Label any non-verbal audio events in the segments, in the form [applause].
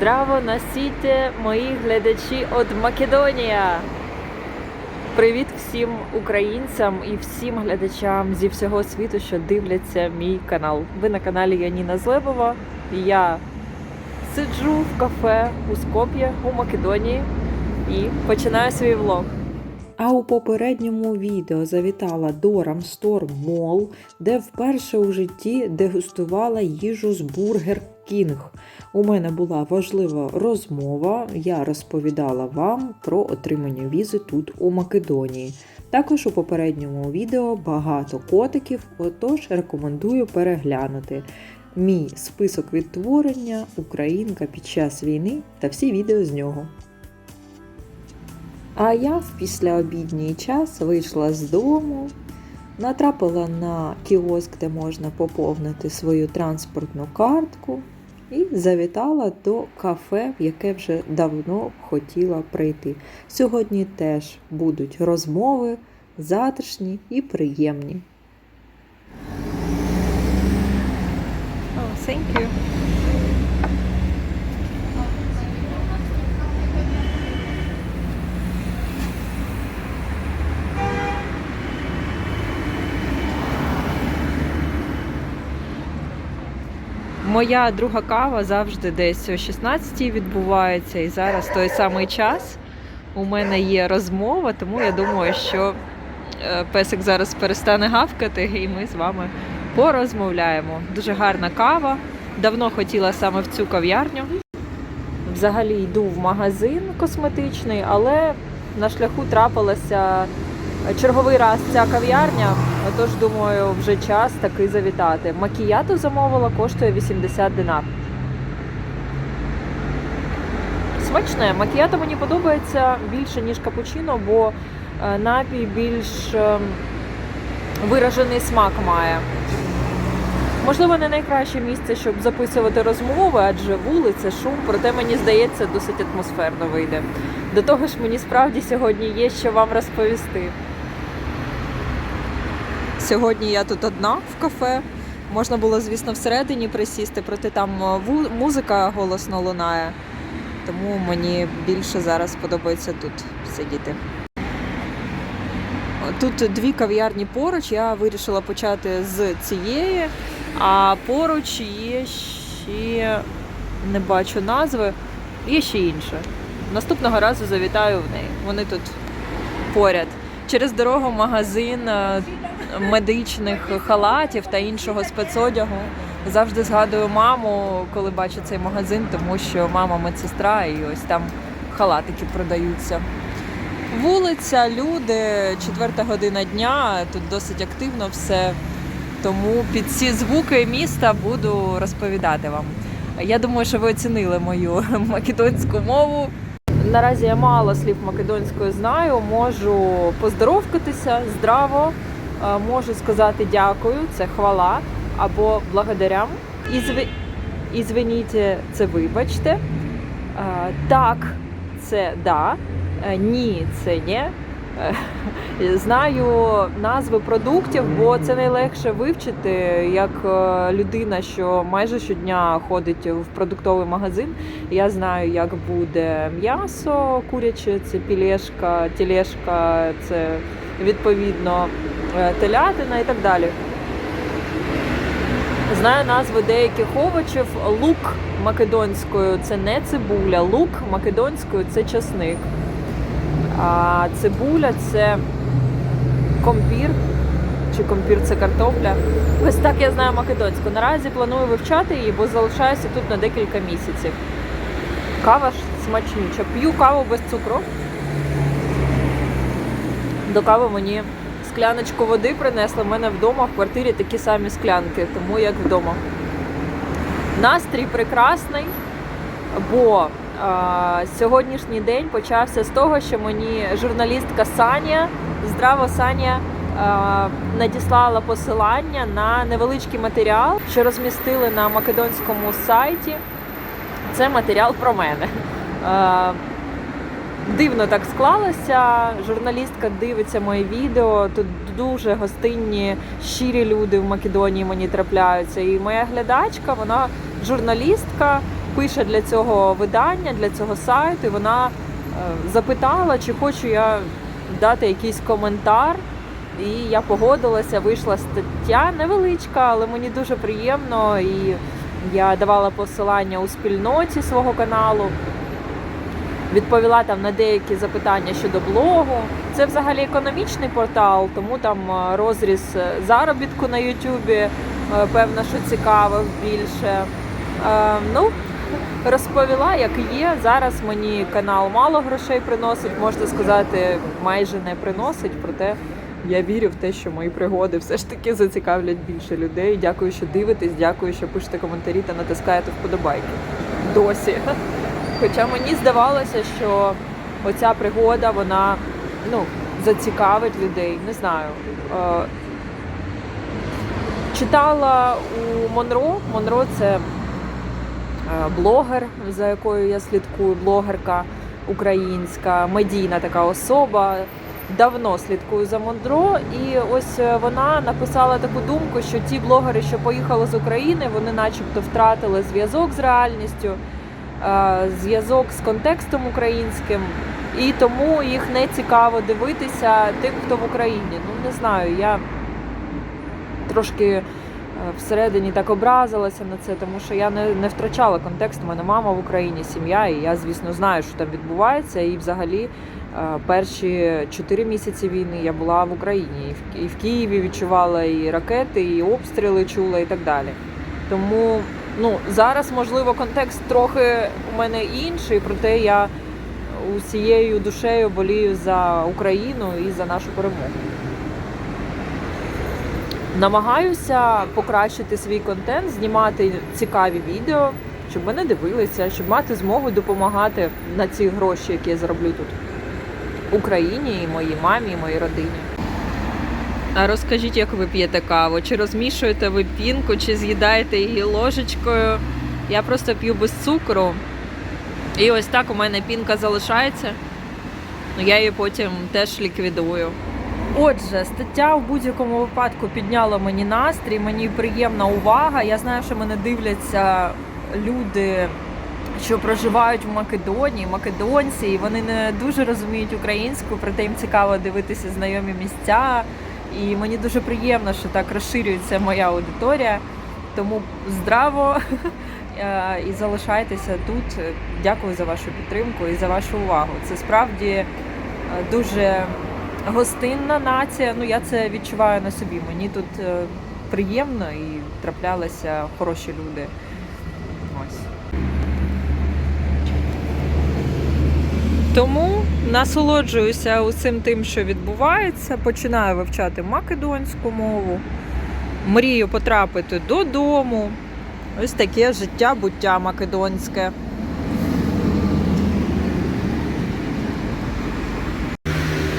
Здраво носіте мої глядачі від Македонія. Привіт всім українцям і всім глядачам зі всього світу, що дивляться мій канал. Ви на каналі Яніна Злебова. Я сиджу в кафе у Скоп'ї у Македонії і починаю свій влог. А у попередньому відео завітала до Рамстор Мол, де вперше у житті дегустувала їжу з Бургер Кінг. У мене була важлива розмова. Я розповідала вам про отримання візи тут у Македонії. Також у попередньому відео багато котиків, отож рекомендую переглянути. Мій список відтворення Українка під час війни та всі відео з нього. А я в післяобідній час вийшла з дому, натрапила на кіоск, де можна поповнити свою транспортну картку, і завітала до кафе, в яке вже давно хотіла прийти. Сьогодні теж будуть розмови затишні і приємні. Oh, thank you. Моя друга кава завжди десь о 16-й відбувається, і зараз той самий час. У мене є розмова, тому я думаю, що е, песик зараз перестане гавкати, і ми з вами порозмовляємо. Дуже гарна кава. Давно хотіла саме в цю кав'ярню. Взагалі йду в магазин косметичний, але на шляху трапилася черговий раз ця кав'ярня. Отож, думаю, вже час таки завітати. Макіято замовила, коштує 80 динар. Смачне. Макіято мені подобається більше, ніж капучино, бо е, напій більш ем, виражений смак має. Можливо, не найкраще місце, щоб записувати розмови, адже вулиця, шум, проте мені здається, досить атмосферно вийде. До того ж, мені справді сьогодні є що вам розповісти. Сьогодні я тут одна в кафе. Можна було, звісно, всередині присісти, проте там е, музика голосно лунає. Тому мені більше зараз подобається тут сидіти. Тут дві кав'ярні поруч. Я вирішила почати з цієї, а поруч є ще не бачу назви, є ще інше. Наступного разу завітаю в неї. Вони тут поряд. Через дорогу магазин е, медичних халатів та іншого спецодягу. Завжди згадую маму, коли бачу цей магазин, тому що мама медсестра і ось там халатики продаються. Вулиця, люди, четверта година дня, тут досить активно все. Тому під ці звуки міста буду розповідати вам. Я думаю, що ви оцінили мою [laughs] македонську мову. Наразі я мало слів македонською знаю, можу поздоровкатися здраво, можу сказати дякую, це хвала або благодарям. Ізві... Ізвиніте, це вибачте. Е, Так, це да. Е, Ні, це ні. Е, Знаю назви продуктів, бо це найлегше вивчити як е, людина, що майже щодня ходить в продуктовий магазин. Я знаю, як буде м'ясо куряче, це пілешка, тілешка, це відповідно е, телятина і так далі. Знаю назви деяких овочів. Лук македонською це не цибуля, лук македонською це часник. А цибуля це компір. Чи компір це картопля. Ось так я знаю македонську. Наразі планую вивчати її, бо залишаюся тут на декілька місяців. Кава ж смачнюча. П'ю каву без цукру. До кави мені скляночку води принесли. У мене вдома в квартирі такі самі склянки, тому як вдома. Настрій прекрасний, бо а, сьогоднішній день почався з того, що мені журналістка Саня, здраво Саня, а, надіслала посилання на невеличкий матеріал, що розмістили на македонському сайті. Це матеріал про мене. Дивно так склалося. Журналістка дивиться моє відео. Тут дуже гостинні, щирі люди в Македонії мені трапляються. І моя глядачка, вона журналістка, пише для цього видання, для цього сайту. І вона е, запитала, чи хочу я дати якийсь коментар. І я погодилася, вийшла стаття невеличка, але мені дуже приємно. І я давала посилання у спільноті свого каналу, відповіла там на деякі запитання щодо блогу. Це взагалі економічний портал, тому там е, розріз е, заробітку на Ютубі, е, певно, що цікавив більше. Ну, розповіла, як є. Зараз мені канал мало грошей приносить, можна сказати, майже не приносить, проте я вірю в те, що мої пригоди все ж таки зацікавлять більше людей. Дякую, що дивитесь, дякую, що пишете коментарі та натискаєте вподобайки. Досі. Хоча мені здавалося, що оця пригода, вона ну, зацікавить людей. Не знаю. Е, Читала у Монро. Монро це е, блогер, за якою я слідкую, блогерка українська, медійна така особа. Давно слідкую за Монро, і ось е, вона написала таку думку, що ті блогери, що поїхали з України, вони, начебто, втратили зв'язок з реальністю, зв'язок з контекстом українським, і тому їх не цікаво дивитися тим, хто в Україні. Ну не знаю, я трошки е, всередині так образилася на це, тому що я не, не втрачала контекст. У мене мама в Україні, сім'я, і я, звісно, знаю, що там відбувається. І взагалі е, перші чотири місяці війни я була в Україні. І в Києві відчувала і ракети, і обстріли чула, і так далі. Тому ну, зараз, можливо, контекст трохи у мене інший, проте я усією душею болію за Україну і за нашу перемогу. Намагаюся покращити свій контент, знімати цікаві відео, щоб мене дивилися, щоб мати змогу допомагати на ці гроші, які я зароблю тут Україні, і моїй мамі, і моїй родині. А розкажіть, як ви п'єте каву? Чи розмішуєте ви пінку, чи з'їдаєте її ложечкою? Я просто п'ю без цукру. І ось так у мене пінка залишається. Ну, Я її потім теж ліквідую. Отже, стаття в будь-якому випадку підняла мені настрій, мені приємна увага. Я знаю, що мене дивляться люди, що проживають в Македонії, македонці, і вони не дуже розуміють українську, проте їм цікаво дивитися знайомі місця. І мені дуже приємно, що так розширюється моя аудиторія. Тому здраво [laughs] е, і залишайтеся тут. Дякую за вашу підтримку і за вашу увагу. Це справді е, дуже гостинна нація. Ну я це відчуваю на собі. Мені тут е, приємно і траплялися хороші люди. Тому насолоджуюся усім тим, що відбувається. Починаю вивчати македонську мову. Мрію потрапити додому. Ось таке життя буття македонське.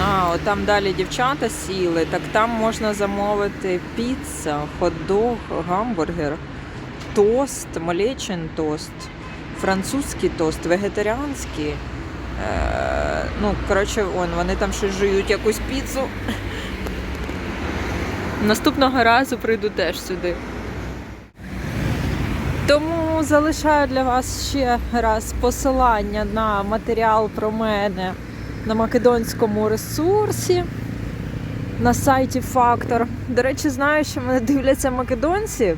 А, от там далі дівчата сіли, так там можна замовити піца, хот-дог, гамбургер, тост, малечин тост, французький тост, вегетаріанський. Ну, коротше, вон, вони там щось жують якусь піцу. Наступного разу прийду теж сюди. Тому залишаю для вас ще раз посилання на матеріал про мене на македонському ресурсі на сайті Фактор. До речі, знаю, що мене дивляться македонці,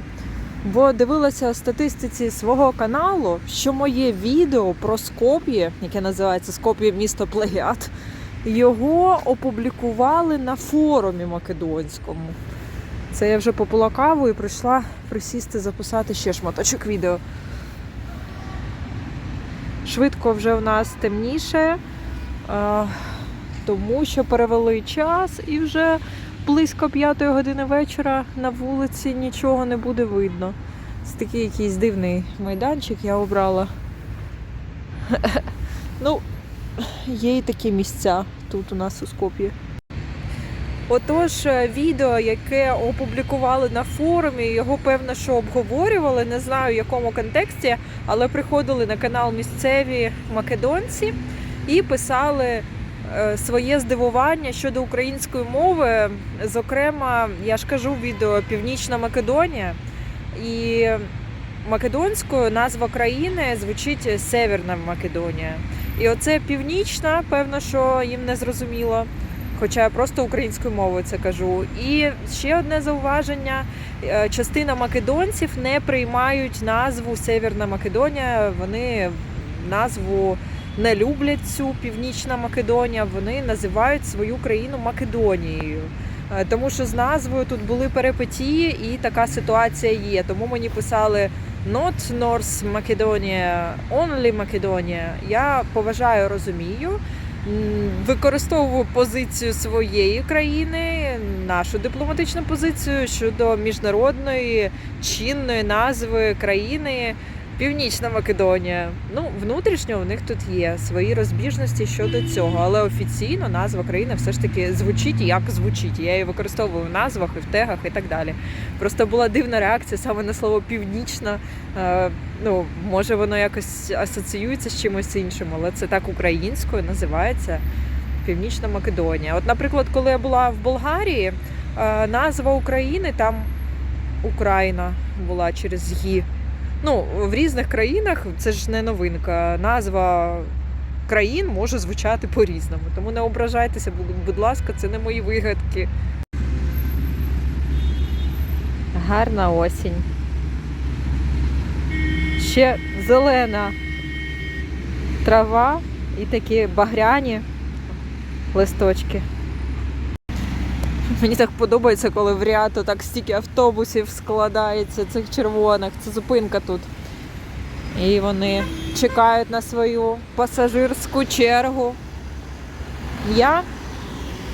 бо дивилася статистиці свого каналу, що моє відео про Скоп'є, яке називається Скоп'є місто Плагіат, його опублікували на форумі македонському. Це я вже попила каву і прийшла присісти записати ще шматочок відео. Швидко вже в нас темніше, е, тому що перевели час і вже близько п'ятої години вечора на вулиці нічого не буде видно. Це такий якийсь дивний майданчик я обрала. Ну, є і такі місця тут у нас у Скоп'ї. Отож, е, відео, яке опублікували на форумі, його певно, що обговорювали, не знаю в якому контексті, але приходили на канал місцеві македонці і писали своє здивування щодо української мови. Зокрема, я ж кажу відео Північна Македонія. І македонською назва країни звучить Северна Македонія. І оце північна, певно, що їм не зрозуміло. Хоча я просто українською мовою це кажу. І ще одне зауваження: Е, частина македонців не приймають назву Северна Македонія. Вони назву не люблять цю Північна Македонія. Вони називають свою країну Македонією. Е, Тому що з назвою тут були перипетії, і така ситуація є. Тому мені писали Not North Macedonia, Only Macedonia. Я поважаю, розумію. Використовую позицію своєї країни, нашу дипломатичну позицію щодо міжнародної чинної назви країни Північна Македонія. Ну, внутрішньо у них тут є свої розбіжності щодо цього, але офіційно назва країни все ж таки звучить як звучить. Я її використовую в назвах і в тегах і так далі. Просто була дивна реакція саме на слово північна. Е, ну, може, воно якось асоціюється з чимось іншим, але це так українською називається Північна Македонія. От, наприклад, коли я була в Болгарії, е, назва України там Україна була через Ї. Ну, в різних країнах це ж не новинка. Назва країн може звучати по-різному. Тому не ображайтеся, будь- ласка, це не мої вигадки. Гарна осінь. Ще зелена трава і такі багряні листочки. Мені так подобається, коли в ряд так стільки автобусів складається, цих червоних. Це зупинка тут. І вони чекають на свою пасажирську чергу. Я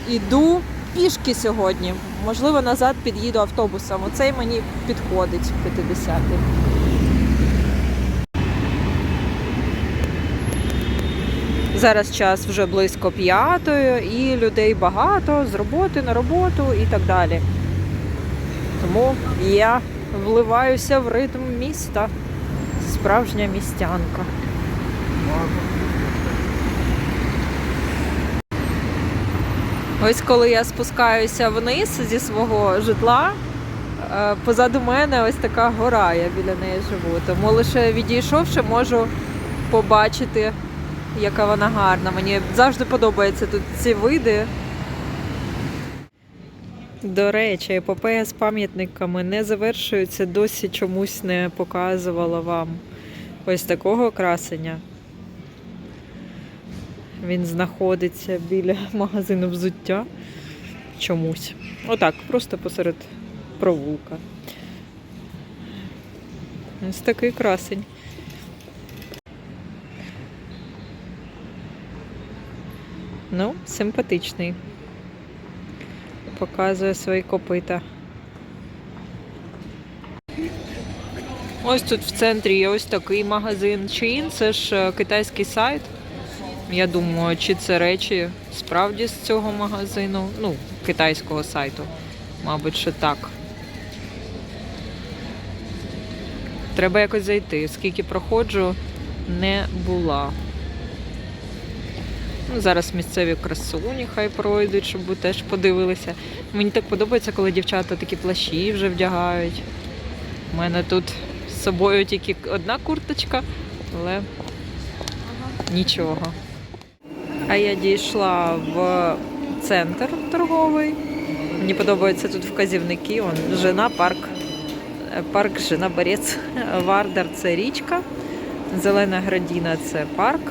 йду пішки сьогодні. Можливо, назад під'їду автобусом. Оцей мені підходить 50-й. Зараз час вже близько п'ятої, і людей багато з роботи на роботу і так далі. Тому я вливаюся в ритм міста. Справжня містянка. Ось коли я спускаюся вниз зі свого житла, е, позаду мене ось така гора, я біля неї живу. Тому лише відійшовши, можу побачити яка вона гарна. Мені завжди подобаються тут ці види. До речі, епопея з пам'ятниками не завершується, досі чомусь не показувала вам ось такого красення. Він знаходиться біля магазину взуття чомусь. Отак, просто посеред провулка. Ось такий красень. Ну, симпатичний. Показує свої копита. Ось тут в центрі є ось такий магазин Shein. Це ж е, китайський сайт. Я думаю, чи це речі справді з цього магазину, ну, китайського сайту. Мабуть, що так. Треба якось зайти. Скільки проходжу, не була. Ну, зараз місцеві красуні хай пройдуть, щоб ви теж подивилися. Мені так подобається, коли дівчата такі плащі вже вдягають. У мене тут з собою тільки одна курточка, але нічого. А я дійшла в центр торговий. Мені подобаються тут вказівники. Он жена парк. Парк Жена Борець. Вардар це річка. Зелена градіна це парк.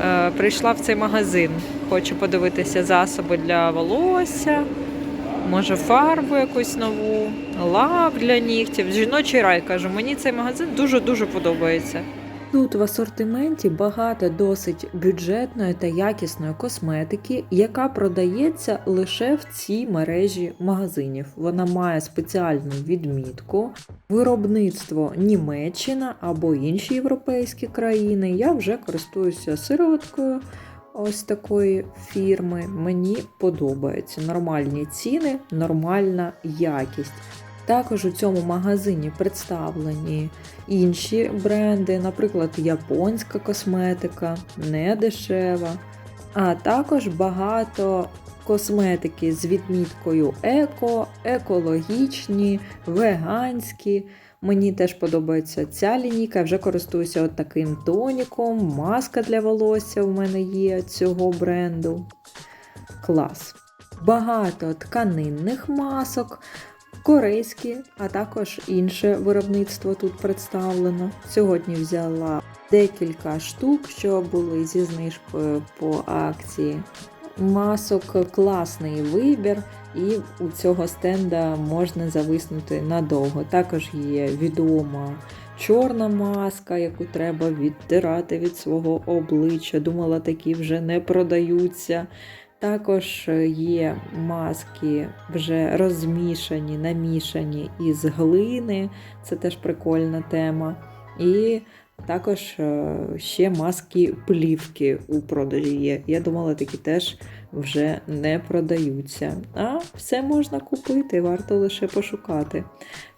Е, Прийшла в цей магазин. Хочу подивитися засоби для волосся, може фарбу якусь нову, лап для нігтів. Жіночий рай кажу. Мені цей магазин дуже-дуже подобається. Тут в асортименті багато досить бюджетної та якісної косметики, яка продається лише в цій мережі магазинів. Вона має спеціальну відмітку, виробництво Німеччина або інші європейські країни. Я вже користуюся сироваткою ось такої фірми. Мені подобається нормальні ціни, нормальна якість. Також у цьому магазині представлені інші бренди, наприклад, японська косметика, не дешева, а також багато косметики з відміткою еко, екологічні, веганські. Мені теж подобається ця лінійка. Я вже користуюся от таким тоніком. Маска для волосся у мене є цього бренду. Клас. Багато тканинних масок, корейські, а також інше виробництво тут представлено. Сьогодні взяла декілька штук, що були зі знижкою по акції. Масок класний вибір, і у цього стенда можна зависнути надовго. Також є відома чорна маска, яку треба відтирати від свого обличчя. Думала, такі вже не продаються. Також є маски вже розмішані, намішані із глини. Це теж прикольна тема. І також е, ще маски плівки у продажі є. Я думала, такі теж вже не продаються. А все можна купити, варто лише пошукати.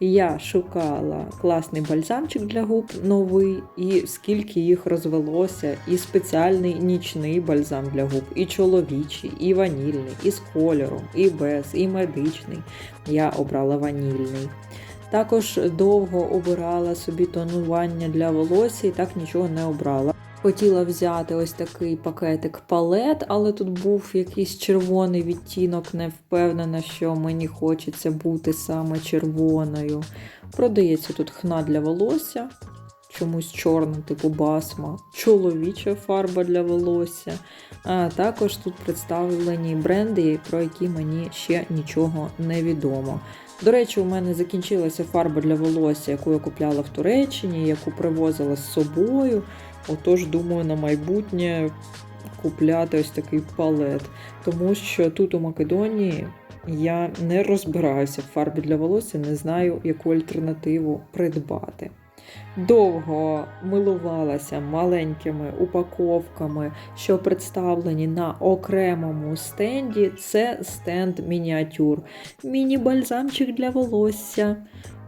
Я шукала класний бальзамчик для губ новий, і скільки їх розвелося, і спеціальний нічний бальзам для губ, і чоловічий, і ванільний, і з кольором, і без, і медичний. Я обрала ванільний. Також довго обирала собі тонування для волосся і так нічого не обрала. Хотіла взяти ось такий пакетик палет, але тут був якийсь червоний відтінок, не впевнена, що мені хочеться бути саме червоною. Продається тут хна для волосся, чомусь чорна, типу басма, чоловіча фарба для волосся. А також тут представлені бренди, про які мені ще нічого не відомо. До речі, у мене закінчилася фарба для волосся, яку я купляла в Туреччині, яку привозила з собою. Отож, думаю, на майбутнє купляти ось такий палет. Тому що тут у Македонії я не розбираюся в фарбі для волосся, не знаю, яку альтернативу придбати. Довго милувалася маленькими упаковками, що представлені на окремому стенді. Це стенд мініатюр. Міні-бальзамчик для волосся,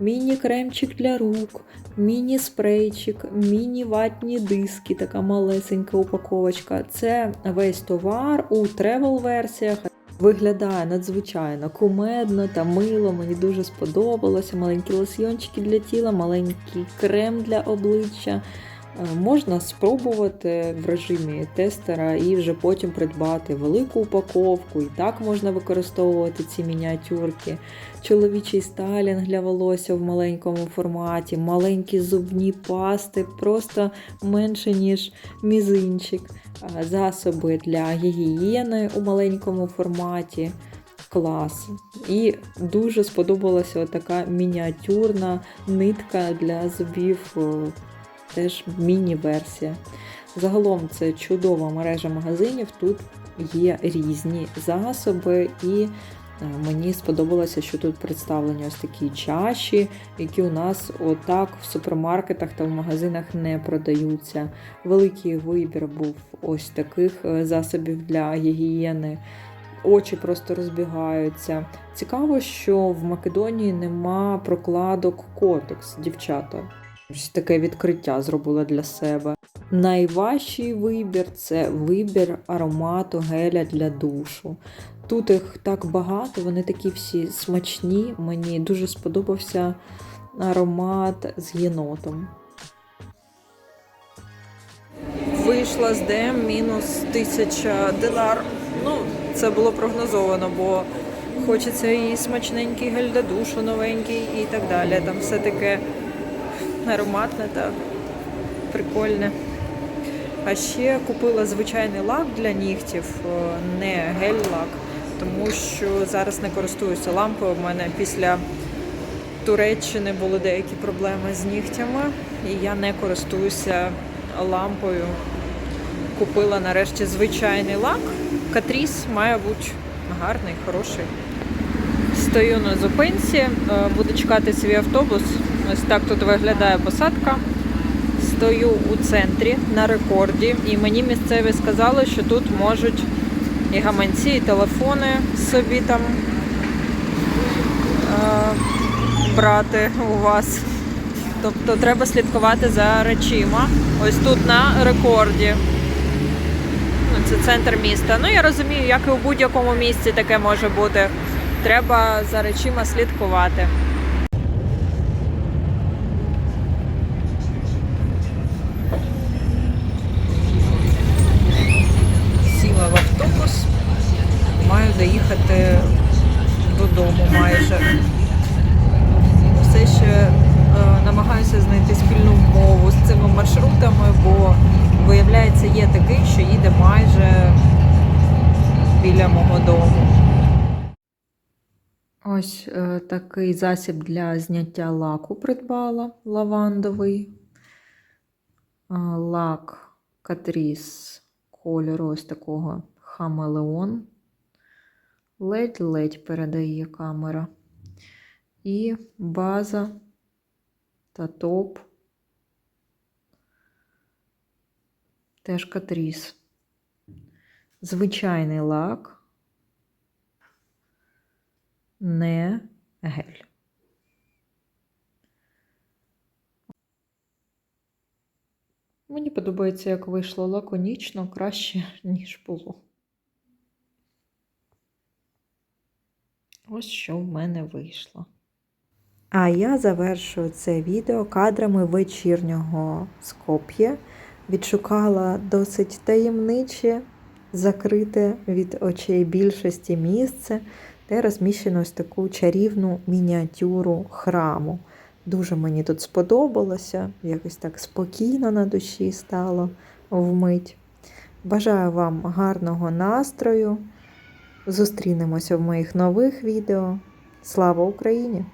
міні-кремчик для рук, міні-спрейчик, міні-ватні диски, така малесенька упаковочка. Це весь товар у тревел-версіях. Виглядає надзвичайно кумедно та мило. Мені дуже сподобалося. Маленькі лосьйончики для тіла, маленький крем для обличчя. Е, Можна спробувати в режимі тестера і вже потім придбати велику упаковку. І так можна використовувати ці мініатюрки. Чоловічий стайлінг для волосся в маленькому форматі, маленькі зубні пасти, просто менше, ніж мізинчик. Е, Засоби для гігієни у маленькому форматі. Клас. І дуже сподобалася така мініатюрна нитка для зубів, е, теж міні-версія. Загалом це чудова мережа магазинів. Тут є різні засоби, і е, мені сподобалося, що тут представлені ось такі чаші, які у нас отак в супермаркетах та в магазинах не продаються. Великий вибір був ось таких е, засобів для гігієни. Очі просто розбігаються. Цікаво, що в Македонії нема прокладок котекс, дівчата. Ось таке відкриття зробила для себе. Найважчий вибір це вибір аромату геля для душу. Тут їх так багато, вони такі всі смачні. Мені дуже сподобався аромат з єнотом. Вийшла з ДМ мінус тисяча динар. Ну, це було прогнозовано, бо хочеться і смачненький гель для душу новенький і так далі. Там все таке ароматне та прикольне. А ще купила звичайний лак для нігтів, е, не гель-лак, тому що зараз не користуюся лампою. У мене після Туреччини були деякі проблеми з нігтями, і я не користуюся лампою. Купила нарешті звичайний лак. Катріс має бути гарний, хороший. Стою на зупинці, е, буду чекати свій автобус. Ось так тут виглядає посадка. Стою у центрі на рекорді, і мені місцеві сказали, що тут можуть і гаманці, і телефони собі там е, брати у вас. Тобто треба слідкувати за речима. Ось тут на рекорді. Ну, це центр міста. Ну я розумію, як і у будь-якому місці таке може бути. Треба за речима слідкувати. Ось е, такий засіб для зняття лаку придбала лавандовий. Е, Лак Катріс кольору ось такого хамелеон. Ледь-ледь передає камера. І база та топ. Теж Катріс. Звичайний лак. Не гель. Мені подобається, як вийшло лаконічно, краще, ніж було. Ось що в мене вийшло. А я завершую це відео кадрами вечірнього Скоп'є. Відшукала досить таємниче, закрите від очей більшості місце, де розміщено ось таку чарівну мініатюру храму. Дуже мені тут сподобалося, якось так спокійно на душі стало вмить. Бажаю вам гарного настрою. Зустрінемося в моїх нових відео. Слава Україні!